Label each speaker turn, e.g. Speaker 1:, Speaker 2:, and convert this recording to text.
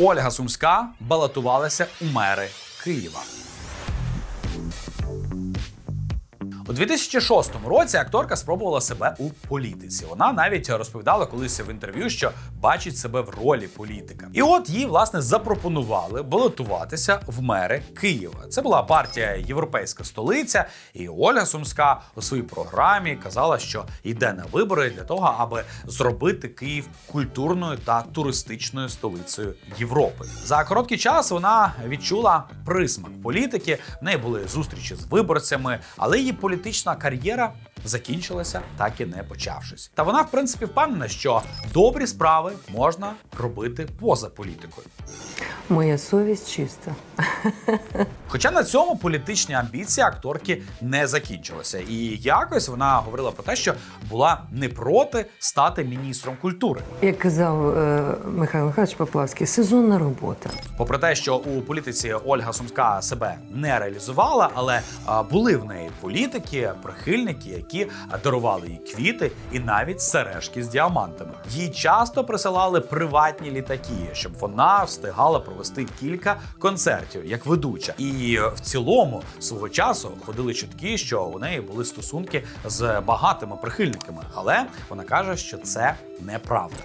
Speaker 1: Ольга Сумська балотувалася у мери Києва. У 2006 році акторка спробувала себе у політиці. Вона навіть розповідала колись в інтерв'ю, що бачить себе в ролі політика. І от їй власне запропонували балотуватися в мери Києва. Це була партія Європейська столиця, і Ольга Сумська у своїй програмі казала, що йде на вибори для того, аби зробити Київ культурною та туристичною столицею Європи. За короткий час вона відчула присмак політики. В неї були зустрічі з виборцями, але її політична кар'єра закінчилася, так і не почавшись. Та вона, в принципі, впевнена, що добрі справи можна робити поза політикою.
Speaker 2: Моя совість чиста.
Speaker 1: Хоча на цьому політичні амбіції акторки не закінчилися, і якось вона говорила про те, що була не проти стати міністром культури.
Speaker 2: Як казав е, Михайло Михайлович Поплавський, сезонна робота.
Speaker 1: Попри те, що у політиці Ольга Сумська себе не реалізувала, але а, були в неї політики, прихильники, які дарували їй квіти і навіть сережки з діамантами. Їй часто присилали приватні літаки, щоб вона встигала провести кілька концертів як ведуча. І в цілому свого часу ходили чутки, що у неї були стосунки з багатими прихильниками, але вона каже, що це неправда.